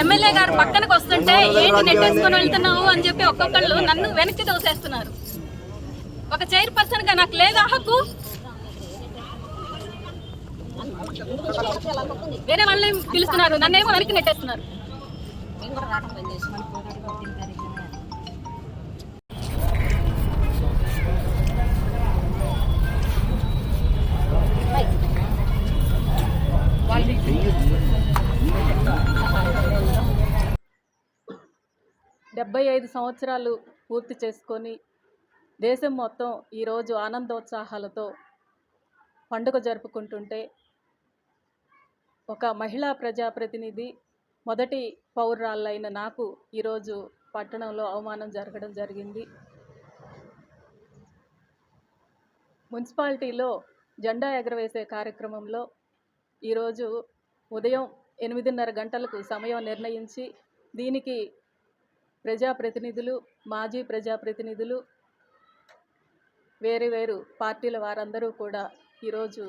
MLA గారు పక్కనకు వస్తుంటే ఏంటి నెట్టేసుకొని వెళ్తున్నావు? అని చెప్పి ఒక్కొక్కళ్ళు నన్ను వెనక్కి తోసేస్తున్నారు. ఒక చైర్పర్సన్గా నాకు లేదా హక్కు? వేరే వాళ్ళని పిలుస్తున్నారు. నన్నేమో వెనక్కి నెట్టేస్తున్నారు. డెబ్బై ఐదు సంవత్సరాలు పూర్తి చేసుకొని దేశం మొత్తం ఈరోజు ఆనందోత్సాహాలతో పండుగ జరుపుకుంటుంటే ఒక మహిళా ప్రజాప్రతినిధి మొదటి పౌరురాలైన నాకు ఈరోజు పట్టణంలో అవమానం జరగడం జరిగింది. మున్సిపాలిటీలో జెండా ఎగరవేసే కార్యక్రమంలో ఈరోజు ఉదయం ఎనిమిదిన్నర గంటలకు సమయం నిర్ణయించి దీనికి ప్రజాప్రతినిధులు మాజీ ప్రజాప్రతినిధులు వేరు వేరు పార్టీల వారందరూ కూడా ఈరోజు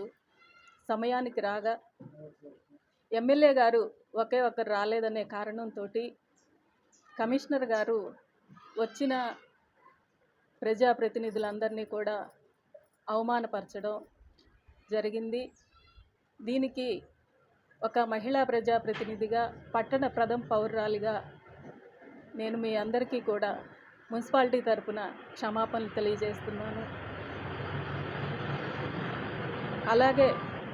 సమయానికి రాగా ఎమ్మెల్యే గారు ఒకే ఒకరు రాలేదనే కారణంతో కమిషనర్ గారు వచ్చిన ప్రజాప్రతినిధులందరినీ కూడా అవమానపరచడం జరిగింది. దీనికి ఒక మహిళా ప్రజాప్రతినిధిగా పట్టణ ప్రథమ పౌరురాలిగా నేను మీ అందరికీ కూడా మున్సిపాలిటీ తరపున క్షమాపణలు తెలియజేస్తున్నాను. అలాగే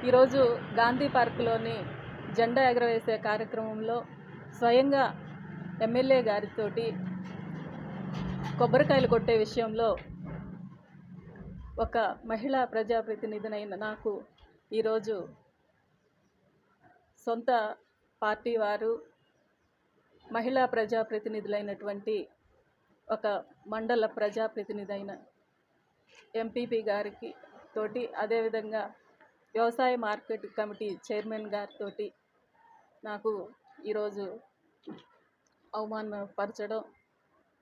ఈరోజు గాంధీ పార్క్లోని జెండా ఎగరవేసే కార్యక్రమంలో స్వయంగా ఎమ్మెల్యే గారితోటి కొబ్బరికాయలు కొట్టే విషయంలో ఒక మహిళా ప్రజాప్రతినిధినైన నాకు ఈరోజు సొంత పార్టీ వారు మహిళా ప్రజాప్రతినిధులైనటువంటి ఒక మండల ప్రజాప్రతినిధి అయిన ఎంపీపీ గారికి తోటి అదేవిధంగా వ్యవసాయ మార్కెట్ కమిటీ చైర్మన్ గారితో నాకు ఈరోజు అవమానపరచడం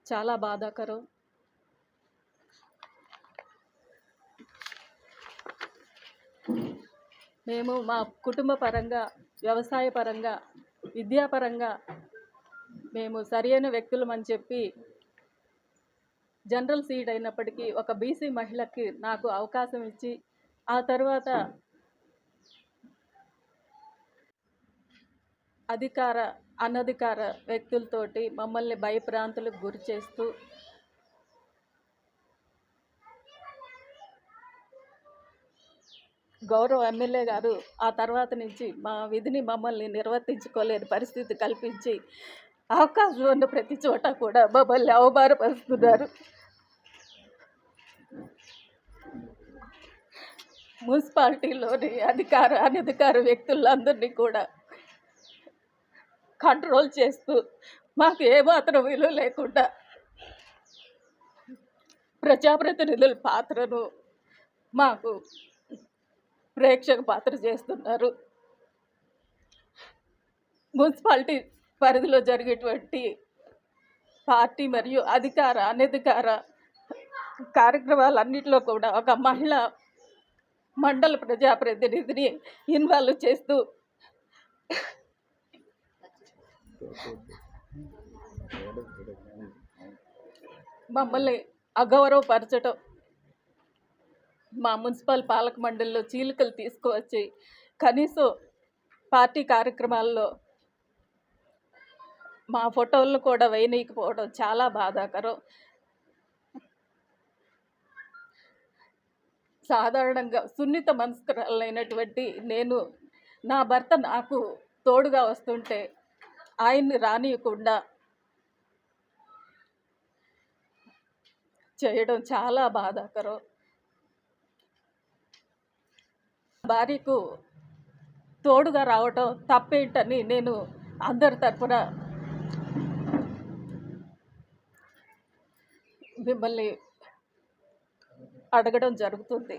చాలా బాధాకరం. మేము మా కుటుంబ పరంగా వ్యవసాయ పరంగా విద్యాపరంగా మేము సరైన వ్యక్తులమని చెప్పి జనరల్ సీట్ అయినప్పటికీ ఒక బీసీ మహిళకి నాకు అవకాశం ఇచ్చి ఆ తర్వాత అధికార అనధికార వ్యక్తులతోటి మమ్మల్ని భయప్రాంతులకు గురి చేస్తూ గౌరవ ఎమ్మెల్యే గారు ఆ తర్వాత నుంచి మా విధిని మమ్మల్ని నిర్వర్తించుకోలేని పరిస్థితి కల్పించి అవకాశం ఉన్న ప్రతి చోట కూడా మమ్మల్ని అవమానపరుస్తున్నారు. మున్సిపాలిటీలోని అధికార అనధికార వ్యక్తులందరినీ కూడా కంట్రోల్ చేస్తూ మాకు ఏమాత్రం విలువ లేకుండా ప్రజాప్రతినిధుల పాత్రను మాకు ప్రేక్షక పాత్ర చేస్తున్నారు. మున్సిపాలిటీ పరిధిలో జరిగేటువంటి పార్టీ మరియు అధికార అనధికార కార్యక్రమాలన్నింటిలో కూడా ఒక మహిళ మండల ప్రజాప్రతినిధిని ఇన్వాల్వ్ చేస్తూ మమ్మల్ని అగౌరవపరచటం మా మున్సిపల్ పాలక మండలిలో చీలికలు తీసుకువచ్చి కనీసం పార్టీ కార్యక్రమాల్లో మా ఫోటోలు కూడా వేయనీయకపోవడం చాలా బాధాకరం. సాధారణంగా సున్నిత మనస్కరాలైనటువంటి నేను నా భర్త నాకు తోడుగా వస్తుంటే ఆయన్ని రానియకుండా చేయడం చాలా బాధాకరం. భార్యకు తోడుగా రావటం తప్పేంటని నేను అందరి తరఫున మిమ్మల్ని అడగడం జరుగుతుంది.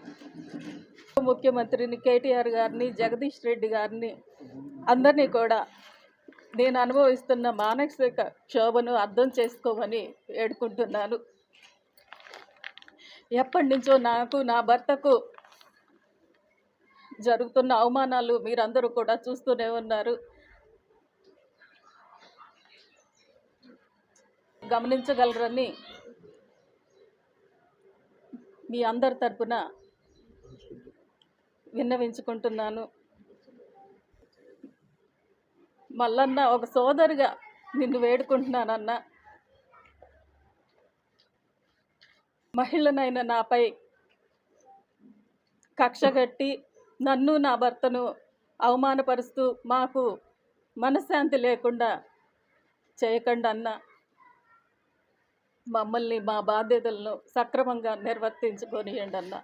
ముఖ్యమంత్రిని కేటీఆర్ గారిని జగదీష్ రెడ్డి గారిని అందరినీ కూడా నేను అనుభవిస్తున్న మానసిక క్షోభను అర్థం చేసుకోమని వేడుకుంటున్నాను. ఎప్పటి నుంచో నాకు నా భర్తకు జరుగుతున్న అవమానాలు మీరందరూ కూడా చూస్తూనే ఉన్నారు. గమనించగలరని మీ అందరి తరపున విన్నవించుకుంటున్నాను. మల్లన్న ఒక సోదరుగా నిన్ను వేడుకుంటున్నానన్న. మహిళనైన నాపై కక్షగట్టి నన్ను నా భర్తను అవమానపరుస్తూ మాకు మనశ్శాంతి లేకుండా చేయకండి అన్నా మమ్మల్ని మా బాధ్యతలను సక్రమంగా నిర్వర్తించుకొనియండి అన్న